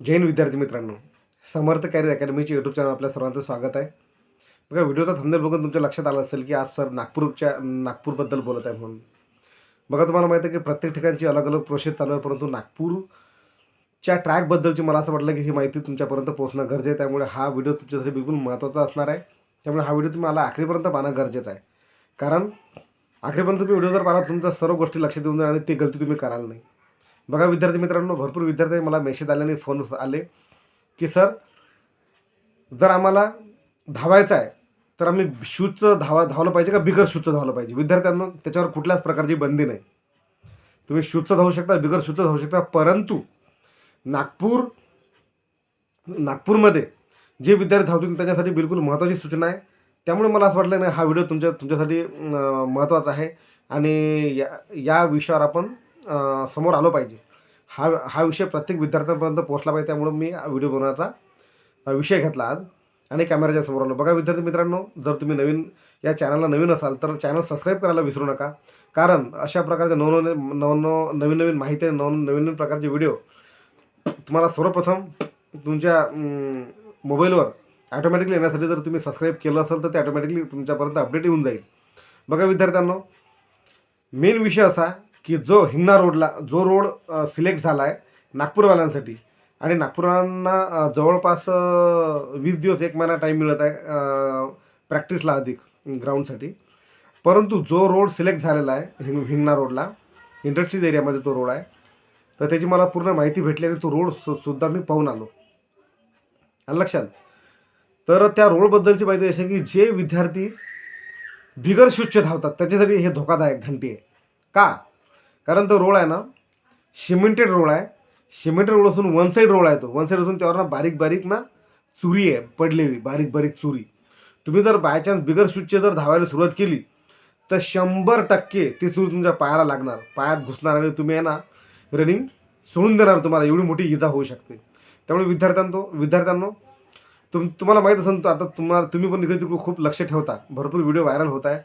जैन विद्यार्थी मित्रांनो समर्थ कॅरियर अकॅडमीचे यूट्यूब चॅनल आपल्या सर्वांचं स्वागत आहे. बघा व्हिडिओचा थंबनेल बघून तुमच्या लक्षात आलं असेल की आज सर नागपूरच्या नागपूरबद्दल बोलत आहे म्हणून. बघा तुम्हाला माहिती आहे की प्रत्येक ठिकाणची अलग अलग प्रोसेस चालू आहे परंतु नागपूरच्या ट्रॅकबद्दलची मला असं वाटलं की ही माहिती तुमच्यापर्यंत पोहोचणं गरजेचं आहे. त्यामुळे हा व्हिडिओ तुमच्यासाठी बिलकुल महत्त्वाचा असणार आहे. त्यामुळे हा व्हिडिओ तुम्ही मला आखरीपर्यंत पाहणं गरजेचं आहे. कारण आखरीपर्यंत तुम्ही व्हिडिओ जर पाहिला तुमच्या सर्व गोष्टी लक्षात देऊन जाईल आणि ती गलती तुम्ही कराल नाही. बघा विद्यार्थी मित्रांनो भरपूर विद्यार्थी मला मेसेज आले आणि फोन आले की सर जर आम्हाला धावायचं आहे तर आम्ही शूजचं धावा धावलं पाहिजे का बिगर शूजचं धावलं पाहिजे? विद्यार्थ्यांना त्याच्यावर कुठल्याच प्रकारची बंदी नाही. तुम्ही शूजचं धावू शकता बिगर शूजचं धावू शकता परंतु नागपूर नागपूरमध्ये जे विद्यार्थी धावतील त्याच्यासाठी बिलकुल महत्त्वाची सूचना आहे. त्यामुळे मला असं वाटलं नाही हा व्हिडिओ तुमच्या तुमच्यासाठी महत्त्वाचा आहे. आणि या या विषयावर आपण समोर आलो पाहिजे. हा हा विषय प्रत्येक विद्यार्थ्यांपर्यंत पोहोचला पाहिजे त्यामुळं मी व्हिडिओ बनवण्याचा विषय घेतला आज आणि कॅमेऱ्याच्या समोर आलो. बघा विद्यार्थी मित्रांनो जर तुम्ही नवीन या चॅनलला नवीन असाल तर चॅनल सबस्क्राईब करायला विसरू नका. कारण अशा प्रकारचे नवनव नवनव नवीन नवीन माहिती आणि नवीन नवीन नवीन प्रकारचे व्हिडिओ तुम्हाला सर्वप्रथम तुमच्या मोबाईलवर ॲटोमॅटिकली येण्यासाठी जर तुम्ही सबस्क्राईब केलं असेल तर ते ॲटोमॅटिकली तुमच्यापर्यंत अपडेट येऊन जाईल. बघा विद्यार्थ्यांनो मेन विषय असा की जो हिंगणा रोडला जो रोड सिलेक्ट झाला आहे नागपूरवाल्यांसाठी आणि नागपूरवाल्यांना जवळपास वीस दिवस एक महिना टाईम मिळत आहे प्रॅक्टिसला अधिक ग्राउंडसाठी परंतु जो रोड सिलेक्ट झालेला आहे हिंग हिंगणा रोडला इंडस्ट्रीज एरियामध्ये तो रोड आहे तर त्याची मला पूर्ण माहिती भेटली आणि तो रोड सु सुद्धा मी पाहून आलो. लक्षात? तर त्या रोडबद्दलची माहिती अशी आहे की जे विद्यार्थी बिगर शूजचे धावतात त्याच्यासाठी हे धोकादायक घंटी आहे. का? कारण तो रोड आहे ना सिमेंटेड रोड आहे. सिमेंटेड रोड असून वन साईड रोड आहे तो. वन साईड असून त्यावर ना बारीक बारीक ना चुरी आहे पडलेली बारीक बारीक चुरी. तुम्ही जर बाय चान्स बिगर शूजचे जर धावायला सुरुवात केली तर शंभर टक्के ती चूर तुमच्या पायाला लागणार. पायात घुसणार आणि तुम्ही आहे ना रनिंग सोडून देणार तुम्हाला. एवढी मोठी इजा होऊ शकते. त्यामुळे विद्यार्थ्यांनो विद्यार्थ्यांनो तुम तुम्हाला माहीत असेल तर आता तुम्हाला तुम्ही पण इकडे तिकडे खूप लक्ष ठेवता. भरपूर व्हिडिओ व्हायरल होत आहे.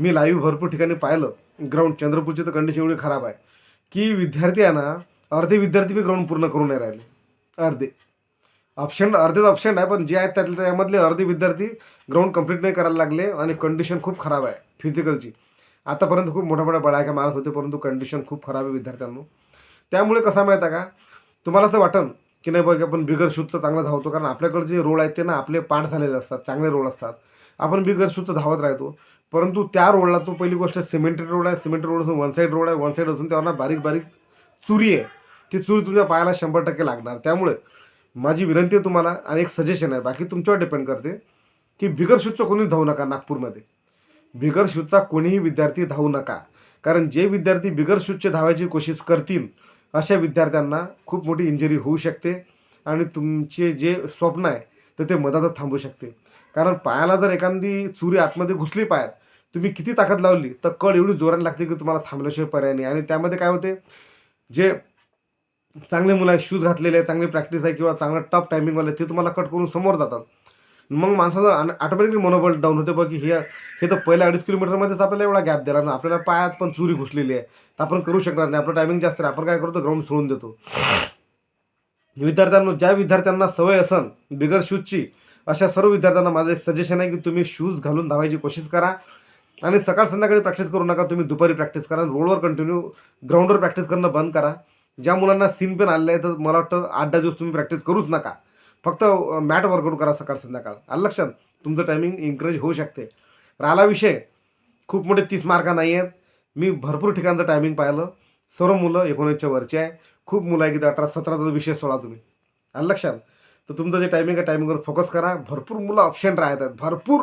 मी लाईव्ह भरपूर ठिकाणी पाहिलं. ग्राउंड चंद्रपूरची तर कंडिशन एवढी खराब आहे. की विद्यार्थी आहे ना अर्धे विद्यार्थी मी ग्राउंड पूर्ण करून नाही राहिले. अर्धे. ऑप्शन अर्धेच ऑप्शन आहे पण जे आहेत त्यातले त्यामधले अर्धे विद्यार्थी ग्राउंड कंप्लीट नाही करायला लागले आणि कंडिशन खूप खराब आहे फिजिकलची आतापर्यंत खूप मोठ्या मोठ्या बळाक्या मारत होते परंतु कंडिशन खूप खराब आहे विद्यार्थ्यांनो. त्यामुळे कसं माहिती आहे का? तुम्हाला असं वाटन की नाही बघ आपण बिगर शूजचं चांगलं धावतो कारण आपल्याकडे जे रोड आहेत ते ना आपले पाठ झालेले असतात चांगले रोड असतात. आपण बिगर शूजचं धावत राहतो. परंतु त्या रोडला तो पहिली गोष्ट सिमेंटेड रोड आहे. सिमेंटेड रोड असून वन साईड रोड आहे. वन साईड असून त्यावर बारीक बारीक चुरी आहे. ती चुरी तुमच्या पायाला शंभर टक्के लागणार. त्यामुळे माझी विनंती आहे तुम्हाला आणि एक सजेशन आहे. बाकी तुमच्यावर डिपेंड करते की बिगर शूजचं कोणीच धावू नका नागपूरमध्ये. बिगर शूजचा कोणीही विद्यार्थी धावू नका. कारण जे विद्यार्थी बिगर शूजचे धावायची कोशिश करतील अशा विद्यार्थ्यांना खूप मोठी इंजरी होऊ शकते आणि तुमचे जे स्वप्न आहे तर ते मधातच थांबू शकते. कारण पायाला जर एखादी चुरी आतमध्ये घुसली पायात तुम्ही किती ताकद लावली तर कळ एवढी जोराने लागते की तुम्हाला थांबल्याशिवाय पर्याय नाही. आणि त्यामध्ये काय होते जे चांगले मुलं आहे शूज घातलेले आहे चांगली प्रॅक्टिस आहे किंवा चांगलं टफ टायमिंगवाले ते तुम्हाला कट करून समोर जातात. मग माणसाचं ऑटोमॅटिकली मनोबल डाऊन होते. बघ की हे हे तर पहिल्या अडीच किलोमीटरमध्येच आपल्याला एवढा गॅप दिला ना आपल्याला पायात पण चुरी घुसलेली आहे. तर आपण करू शकणार नाही. आपलं टायमिंग जास्त आहे आपण काय करतो ग्राउंड सोडून देतो. विद्यार्थ्यांना ज्या विद्यार्थ्यांना सवय असन बिगर शूजची अशा सर्व विद्यार्थ्यांना माझं एक सजेशन आहे की तुम्ही शूज घालून धावायची कोशिश करा. आणि सकाळ संध्याकाळी प्रॅक्टिस करू नका तुम्ही दुपारी प्रॅक्टिस करा रोडवर कंटिन्यू ग्राउंडवर प्रॅक्टिस करणं बंद करा. ज्या मुलांना सीन पेन आलेलं आहे तर मला वाटतं आठ दहा दिवस तुम्ही प्रॅक्टिस करूच नका. फक्त मॅट वर्कआउट करा सकाळ संध्याकाळ. आलं लक्षात? तुमचं टायमिंग इन्क्रेज होऊ शकते. राहिला विषय. खूप मोठे तीस मार्का नाही आहेत. मी भरपूर ठिकाणचं टायमिंग पाहिलं. सर्व मुलं एकोणीसच्या वरचे आहे. खूप मुलं आहे की अठरा सतराचा विषय सोडा तुम्ही. आलं लक्षात? तर तुमचं जे टायमिंग आहे टायमिंगवर फोकस करा. भरपूर मुलं ऑप्शन राहतात भरपूर.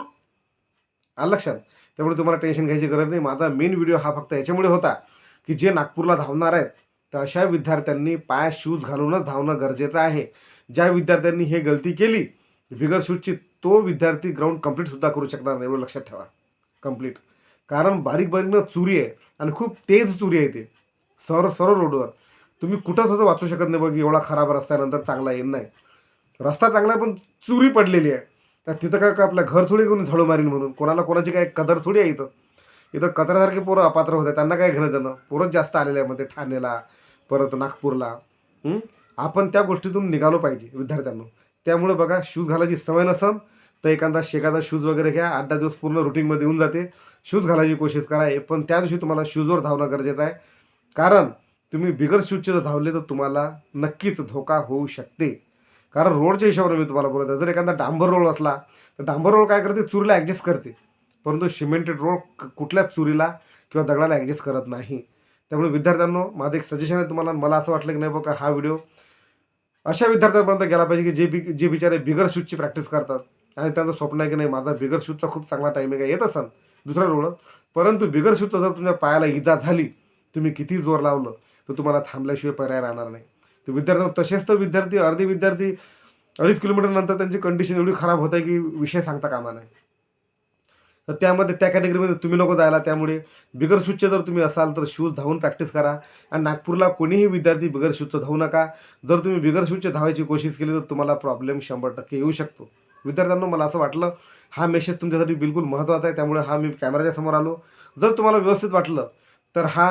आलं लक्षात. त्यामुळे तुम्हाला टेन्शन घ्यायची गरज नाही. माझा मेन व्हिडिओ हा फक्त याच्यामुळे होता की जे नागपूरला धावणार आहेत तर अशा विद्यार्थ्यांनी पायात शूज घालूनच धावणं गरजेचं आहे. ज्या विद्यार्थ्यांनी हे गलती केली बिगर शूजची तो विद्यार्थी ग्राउंड कंप्लीटसुद्धा करू शकणार नाही एवढं लक्षात ठेवा. कंप्लीट कारण बारीक बारीकनं चुरी आहे आणि खूप तेज चुरी आहे ते. सर्व सर्व रोडवर. तुम्ही कुठंच असं वाचू शकत नाही बघ एवढा खराब रस्त्यानंतर चांगला येत नाही. रस्ता चांगला आहे पण चुरी पडलेली आहे. तर तिथं काय का घर थोडी घेऊन झाडू मारीन म्हणून. कोणाला कोणाची काय कदर थोडी आहे इथं. इथं कचऱ्यासारखे पोरं अपात्र होते. त्यांना काय घेणं देणं? पोरंच जास्त आलेले आहे मध्ये ठाण्याला परत नागपूरला. आपण त्या गोष्टीतून निघालो पाहिजे विद्यार्थ्यांना. त्यामुळे बघा शूज घालायची सवय नसन तर एखादा शेकाचा शूज वगैरे घ्या. आठ दहा दिवस पूर्ण रुटीनमध्ये येऊन जाते. शूज घालायची कोशिश करा. पण त्या दिवशी तुम्हाला शूजवर धावणं गरजेचं आहे. कारण तुम्ही बिगर शूजचे जर धावले तर तुम्हाला नक्कीच धोका होऊ शकते. कारण रोडच्या हिशोबाने मी तुम्हाला बोलत आहे. जर एखादा डांबर रोड असला तर डांबर रोड काय करते? चुरीला ॲडजस्ट करते. परंतु सिमेंटेड रोड कुठल्याच चुरीला किंवा दगडाला ॲडजस्ट करत नाही. त्यामुळे विद्यार्थ्यांनो माझं एक सजेशन आहे तुम्हाला मला असं वाटलं की नाही बघा हा व्हिडिओ अशा विद्यार्थ्यांपर्यंत गेला पाहिजे की जे बी जे बिचारे बिगर शूजची प्रॅक्टिस करतात. आणि त्यांचं स्वप्न आहे की नाही माझा बिगर शूजचा खूप चांगला टायमिंग आहे येत असन. दुसरा रोड. परंतु बिगर शूजचं जर तुमच्या पायाला इजा झाली तुम्ही किती जोर लावलं तर तुम्हाला थांबल्याशिवाय पर्याय राहणार नाही. ते विद्यार्थ्यांना तसेच तर विद्यार्थी अर्धे विद्यार्थी अडीच किलोमीटर नंतर त्यांची कंडिशन एवढी खराब होत आहे की विषय सांगता कामा नाही तर त्यामध्ये त्या कॅटेगरीमध्ये तुम्ही नको जायला. त्यामुळे बिगर शूजचे जर तुम्ही असाल तर शूज धावून प्रॅक्टिस करा. आणि नागपूरला कोणीही विद्यार्थी बिगर शूजचं धावू नका. जर तुम्ही बिगर शूजचे धावायची कोशिश केली तर तुम्हाला प्रॉब्लेम शंभर टक्के येऊ शकतो. विद्यार्थ्यांना मला असं वाटलं हा मेसेज तुमच्यासाठी बिलकुल महत्त्वाचा आहे. त्यामुळे हा मी कॅमेराच्या समोर आलो. जर तुम्हाला व्यवस्थित वाटलं तर हा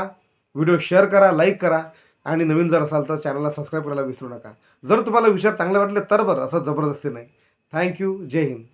व्हिडिओ शेअर करा लाईक करा. आणि नवीन जर असाल तर चॅनलला सबस्क्राईब करायला विसरू नका. जर तुम्हाला विचार चांगले वाटले तर बरं असं जबरदस्ती नाही. थँक्यू जय हिंद.